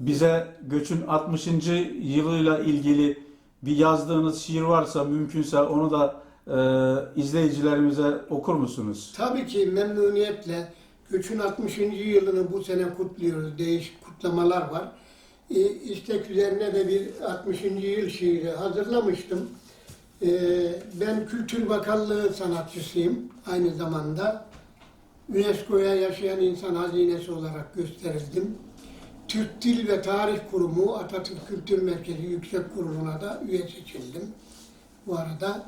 Bize göçün 60. yılıyla ilgili bir yazdığınız şiir varsa mümkünse onu da e, izleyicilerimize okur musunuz? Tabii ki memnuniyetle göçün 60. yılını bu sene kutluyoruz. Değişik kutlamalar var. Ee, istek üzerine de bir 60. yıl şiiri hazırlamıştım. Ee, ben Kültür Bakanlığı sanatçısıyım aynı zamanda. UNESCO'ya yaşayan insan hazinesi olarak gösterildim. Türk Dil ve Tarih Kurumu Atatürk Kültür Merkezi Yüksek Kurulu'na da üye seçildim. Bu arada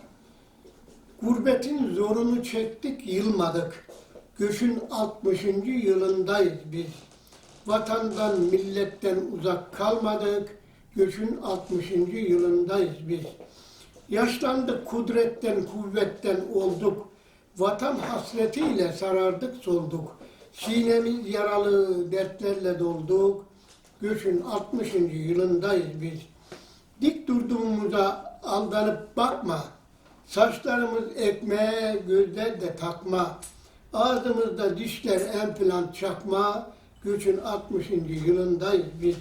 Gurbetin zorunu çektik, yılmadık. Göçün 60. yılındayız biz. Vatandan, milletten uzak kalmadık. Göçün 60. yılındayız biz. Yaşlandık, kudretten, kuvvetten olduk. Vatan hasretiyle sarardık, solduk. Sinemiz yaralı, dertlerle dolduk. Göçün 60. yılındayız biz. Dik durduğumuza aldanıp bakma. Saçlarımız ekmeğe, gözler de takma. Ağzımızda dişler en plan çakma. Göçün 60. yılındayız biz.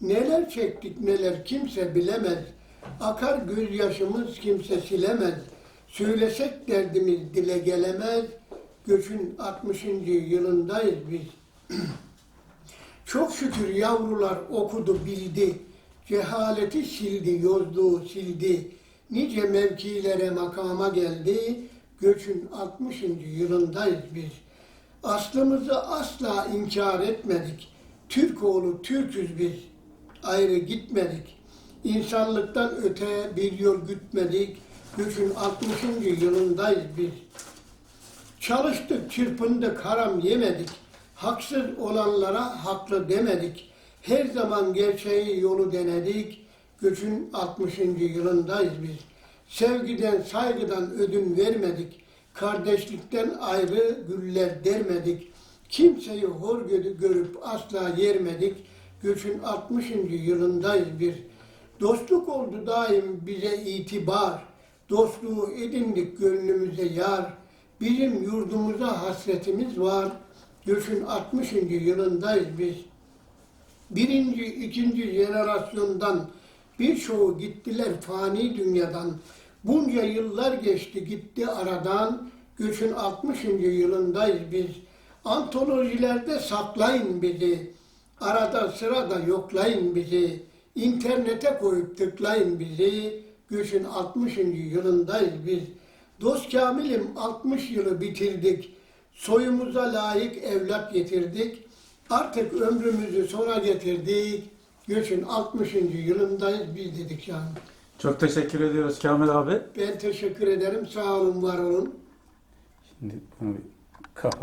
Neler çektik neler kimse bilemez. Akar gözyaşımız kimse silemez. Söylesek derdimiz dile gelemez. Göçün 60. yılındayız biz. Çok şükür yavrular okudu bildi. Cehaleti sildi, yozluğu sildi. Nice mevkilere makama geldi. Göçün 60. yılındayız biz. Aslımızı asla inkar etmedik. Türk oğlu Türküz biz. Ayrı gitmedik. İnsanlıktan öte bir yol gütmedik. Göçün 60. yılındayız biz. Çalıştık, çırpındık, haram yemedik. Haksız olanlara haklı demedik. Her zaman gerçeği yolu denedik. Göçün 60. yılındayız biz. Sevgiden, saygıdan ödün vermedik. Kardeşlikten ayrı güller dermedik. Kimseyi hor gö- görüp asla yermedik. Göçün 60. yılındayız biz. Dostluk oldu daim bize itibar. Dostluğu edindik gönlümüze yar. Bizim yurdumuza hasretimiz var. Göçün 60. yılındayız biz. Birinci, ikinci jenerasyondan birçoğu gittiler fani dünyadan. Bunca yıllar geçti gitti aradan. Göçün 60. yılındayız biz. Antolojilerde saklayın bizi. Arada sırada yoklayın bizi. İnternete koyup tıklayın bizi. Göçün 60. yılındayız biz. Dost Kamil'im 60 yılı bitirdik. Soyumuza layık evlat getirdik. Artık ömrümüzü sona getirdik. Göçün 60. yılındayız biz dedik yani. Çok teşekkür ediyoruz Kamil abi. Ben teşekkür ederim. Sağ olun, var olun. Şimdi bunu bir.